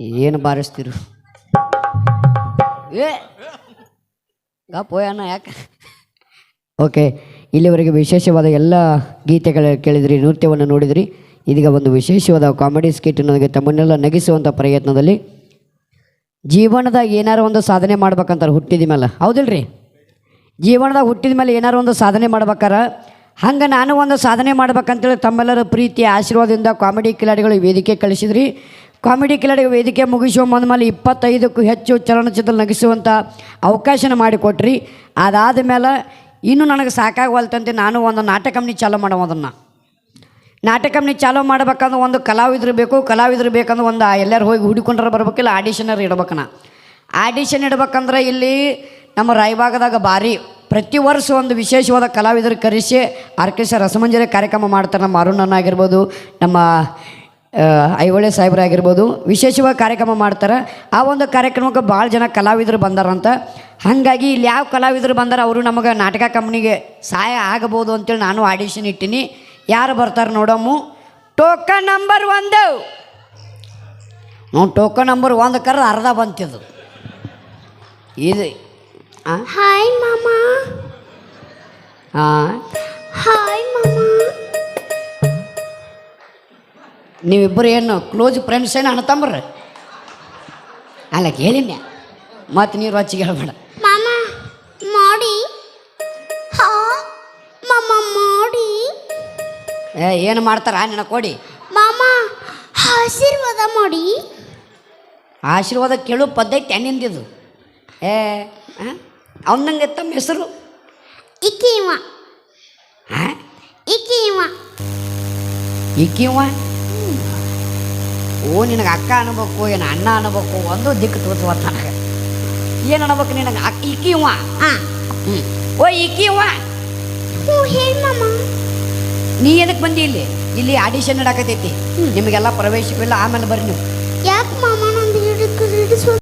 ಏನು ಬಾರಿಸ್ತೀರು? ಏ ಗಪ್ಪೋಯಣ್ಣ ಯಾಕೆ? ಓಕೆ, ಇಲ್ಲಿವರೆಗೆ ವಿಶೇಷವಾದ ಎಲ್ಲ ಗೀತೆಗಳ ಕೇಳಿದ್ರಿ, ನೃತ್ಯವನ್ನು ನೋಡಿದ್ರಿ. ಇದೀಗ ಒಂದು ವಿಶೇಷವಾದ ಕಾಮಿಡಿ ಸ್ಕಿಟ್ ನನಗೆ ತಮ್ಮನ್ನೆಲ್ಲ ನಗಿಸುವಂಥ ಪ್ರಯತ್ನದಲ್ಲಿ ಜೀವನದಾಗ ಏನಾರು ಒಂದು ಸಾಧನೆ ಮಾಡ್ಬೇಕಂತಾರೆ ಹುಟ್ಟಿದ ಮೇಲೆ. ಹೌದಿಲ್ರಿ? ಜೀವನದಾಗ ಹುಟ್ಟಿದ ಮೇಲೆ ಏನಾರು ಒಂದು ಸಾಧನೆ ಮಾಡ್ಬೇಕಾರ? ಹಂಗೆ ನಾನು ಒಂದು ಸಾಧನೆ ಮಾಡ್ಬೇಕಂತೇಳಿ ತಮ್ಮೆಲ್ಲರ ಪ್ರೀತಿ ಆಶೀರ್ವಾದದಿಂದ ಕಾಮಿಡಿ ಕಿಲಾಡಿಗಳು ವೇದಿಕೆ ಕಳಿಸಿದ್ರಿ. ಕಾಮಿಡಿ ಕಿಲಾಡಿ ವೇದಿಕೆ ಮುಗಿಸುವ ಮೇಲೆ ಇಪ್ಪತ್ತೈದಕ್ಕೂ ಹೆಚ್ಚು ಚಲನಚಿತ್ರ ನಗಿಸುವಂಥ ಅವಕಾಶನ ಮಾಡಿಕೊಟ್ರಿ. ಅದಾದ ಮೇಲೆ ಇನ್ನೂ ನನಗೆ ಸಾಕಾಗವಲ್ತಂತೆ ನಾನು ಒಂದು ನಾಟಕ ಕಂಪ್ನಿ ಚಾಲೂ ಮಾಡೋ ನಾಟಕ ಕಂಪ್ನಿ ಚಾಲೂ ಮಾಡ್ಬೇಕಂದ್ರೆ ಒಂದು ಕಲಾವಿದ್ರು ಬೇಕು, ಕಲಾವಿದ್ರು ಬೇಕಂದ್ರೆ ಒಂದು ಎಲ್ಲರೂ ಹೋಗಿ ಹುಡುಕೊಂಡ್ರೆ ಬರ್ಬೇಕಿಲ್ಲ ಆಡಿಷನರ್ ಇಡ್ಬೇಕನ ಆಡಿಷನ್ ಇಡ್ಬೇಕಂದ್ರೆ ಇಲ್ಲಿ ನಮ್ಮ ರಾಯಭಾಗದಾಗ ಭಾರಿ ಪ್ರತಿ ವರ್ಷ ಒಂದು ವಿಶೇಷವಾದ ಕಲಾವಿದರು ಕರೆಸಿ, ಆರ್ಕೆಸ್ಟ್ರಾ ರಸಮಂಜರಿ ಕಾರ್ಯಕ್ರಮ ಮಾಡ್ತಾರೆ, ನಮ್ಮ ಅರುಣನಾಗಿರ್ಬೋದು ನಮ್ಮ ಐಹೊಳೆ ಸಾಹೇಬರಾಗಿರ್ಬೋದು. ವಿಶೇಷವಾಗಿ ಕಾರ್ಯಕ್ರಮ ಮಾಡ್ತಾರೆ. ಆ ಒಂದು ಕಾರ್ಯಕ್ರಮಕ್ಕೆ ಭಾಳ ಜನ ಕಲಾವಿದರು ಬಂದಾರಂತ. ಹಾಗಾಗಿ ಇಲ್ಲಿ ಯಾವ ಕಲಾವಿದರು ಬಂದಾರ ಅವರು ನಮಗೆ ನಾಟಕ ಕಂಪ್ನಿಗೆ ಸಹಾಯ ಆಗಬಹುದು ಅಂತೇಳಿ ನಾನು ಆಡಿಷನ್ ಇಟ್ಟಿನಿ. ಯಾರು ಬರ್ತಾರೆ ನೋಡಮ್ಮು ಟೋಕನ್ ನಂಬರ್ ಒಂದು. ನಾವು ಟೋಕನ್ ನಂಬರ್ ಒಂದು ಕರೆದು ಅರ್ಧ ಬಂತಿದ್ದು ಇದು ಹಾಯ್ ಮಾಮ. ಹಾಂ ನೀವಿಬ್ಬರು ಏನು ಕ್ಲೋಸ್ ಫ್ರೆಂಡ್ಸ್ ಏನು ಅಣ್ಣ ಅಲ್ಲ ಕೇಳಿನ ಮತ್ತು ನೀರು ರೊಚ್ಚಿಗೆ ಹೇಳ್ಬೇಡ. ಮಾಮ ಮಾಡಿ. ಹಾ ಮಾಮ ಮಾಡಿ. ಏ ಏನು ಮಾಡ್ತಾರ? ನಿನ್ನ ಕೊಡಿ. ಮಾಮ ಆಶೀರ್ವಾದ ಮಾಡಿ. ಆಶೀರ್ವಾದ ಕೇಳು ಪದ್ಧತಿ ನಿಂದಿದ್ದು ಏ ಅವನಂಗೆ ತಮ್ಮ ಹೆಸರು? ಇಕ್ಕಿ ಇವ ಹಾಂ ಇಕ್ಕಿ ಇವ ಈಕಿವ ಓ ನಿನಗೆ ಅಕ್ಕ ಅನ್ಬೇಕು ಏನು ಅಣ್ಣ ಅನ್ಬೇಕು ಒಂದು ದಿಕ್ಕು ತೋರಿಸುವ ನನಗೆ. ಏನು ಅನ್ಬೇಕು ನಿನಗೆ? ಅಕ್ಕ ಇಕ್ಕಿ ಹ್ಞೂ ಓ ಇಕ್ಕಿ ಹ್ಞೂ ಹೇಳಿ ಮಾಮ. ನೀ ಎದಕ್ಕೆ ಬಂದಿ ಇಲ್ಲಿ? ಇಲ್ಲಿ ಆಡಿಷನ್ ನಡಕತೈತಿ. ನಿಮಗೆಲ್ಲ ಪ್ರವೇಶವಿಲ್ಲ ಆಮೇಲೆ ಬರ್ರಿ ನೀವು. ಯಾಕೆ ಮಾಮ ನಂದು ಹಿಡಿಸೋ